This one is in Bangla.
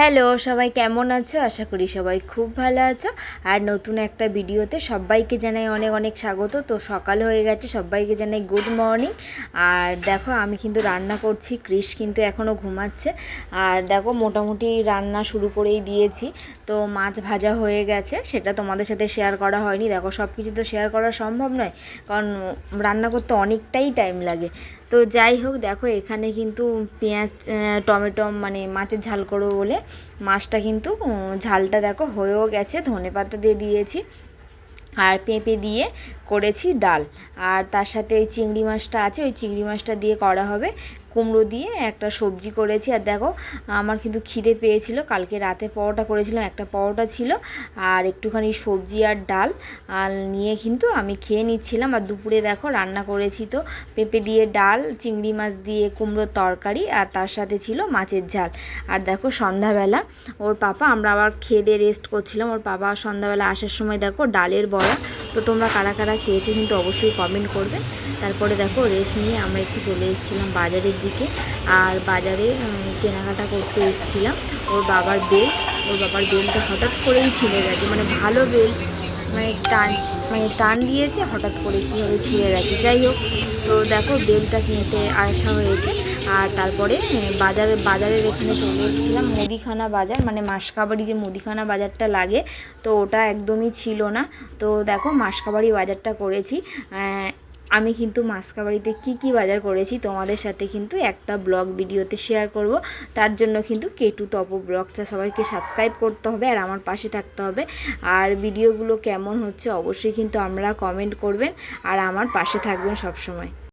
হ্যালো, সবাই কেমন আছো? আশা করি সবাই খুব ভালো আছো। আর নতুন একটা ভিডিওতে সবাইকে জানাই অনেক অনেক স্বাগত। তো সকাল হয়ে গেছে, সবাইকে জানাই গুড মর্নিং আর দেখো, আমি কিন্তু রান্না করছি ক্রিস কিন্তু এখনও ঘুমাচ্ছে। আর দেখো, মোটামুটি রান্না শুরু করেই দিয়েছি। তো মাছ ভাজা হয়ে গেছে, সেটা তোমাদের সাথে শেয়ার করা হয়নি। দেখো সব কিছু তো শেয়ার করা সম্ভব নয়, কারণ রান্না করতে অনেকটাই টাইম লাগে। তো যাই হোক, দেখো এখানে কিন্তু পেঁয়াজ টমেটো মানে মাছের ঝাল করো বলে মাছটা কিন্তু ঝালটা দেখো হয়েও গেছে ধনে পাতা দিয়ে দিয়েছি। আর পেঁপে দিয়ে করেছি ডাল। আর তার সাথে ওই চিংড়ি মাছটা আছে, ওই চিংড়ি মাছটা দিয়ে করা হবে। কুমড়ো দিয়ে একটা সবজি করেছি। আর দেখো, আমার কিন্তু খিদে পেয়েছিল। কালকে রাতে পরোটা করেছিলাম, একটা পরোটা ছিল। আর একটুখানি সবজি আর ডাল, আর নিয়ে কিন্তু আমি খেয়ে নিচ্ছিলাম। আর দুপুরে দেখো, রান্না করেছি তো, পেঁপে দিয়ে ডাল, চিংড়ি মাছ দিয়ে কুমড়োর তরকারি, আর তার সাথে ছিল মাছের ঝাল। আর দেখো, সন্ধ্যাবেলা ওর পাপা, আমরা আবার খেয়ে দিয়ে রেস্ট করছিলাম। ওর পাপা সন্ধ্যাবেলা আসার সময় দেখো, ডালের বড়া তো তোমরা কারা কারা খেয়েছো কিন্তু অবশ্যই কমেন্ট করবে। তারপরে দেখো রেস্ট নিয়ে আমরা একটু চলে এসেছিলাম বাজারের দিকে। আর বাজারে কেনাকাটা করতে এসেছিলাম। ওর বাবার বেল, ওর বাবার বেলটা হঠাৎ করেই ছিঁড়ে গেছে। মানে ভালো বেল। মানে টান মানে টান দিয়েছে, হঠাৎ করে কীভাবে ছিঁড়ে গেছে। যাই হোক, তো দেখো বেলটা কিনতে আসা হয়েছে। আর তারপরে বাজারে, বাজারের এখানে চলে এসেছিলাম, মুদিখানা বাজার মানে মাসকাবাড়ি যে মুদিখানা বাজারটা লাগে, তো ওটা একদমই ছিল না। তো দেখো মাসকাবাড়ি বাজারটা করেছি। আমি কিন্তু মাসকাবাড়িতে কি কি বাজার করেছি তোমাদের সাথে কিন্তু একটা ব্লগ ভিডিওতে শেয়ার করব তার জন্য কিন্তু কেটু তপ ব্লগটা সবাইকে সাবস্ক্রাইব করতে হবে আর আমার পাশে থাকতে হবে আর ভিডিওগুলো কেমন হচ্ছে অবশ্যই কিন্তু আমরা কমেন্ট করবেন আর আমার পাশে থাকবেন সব সময়।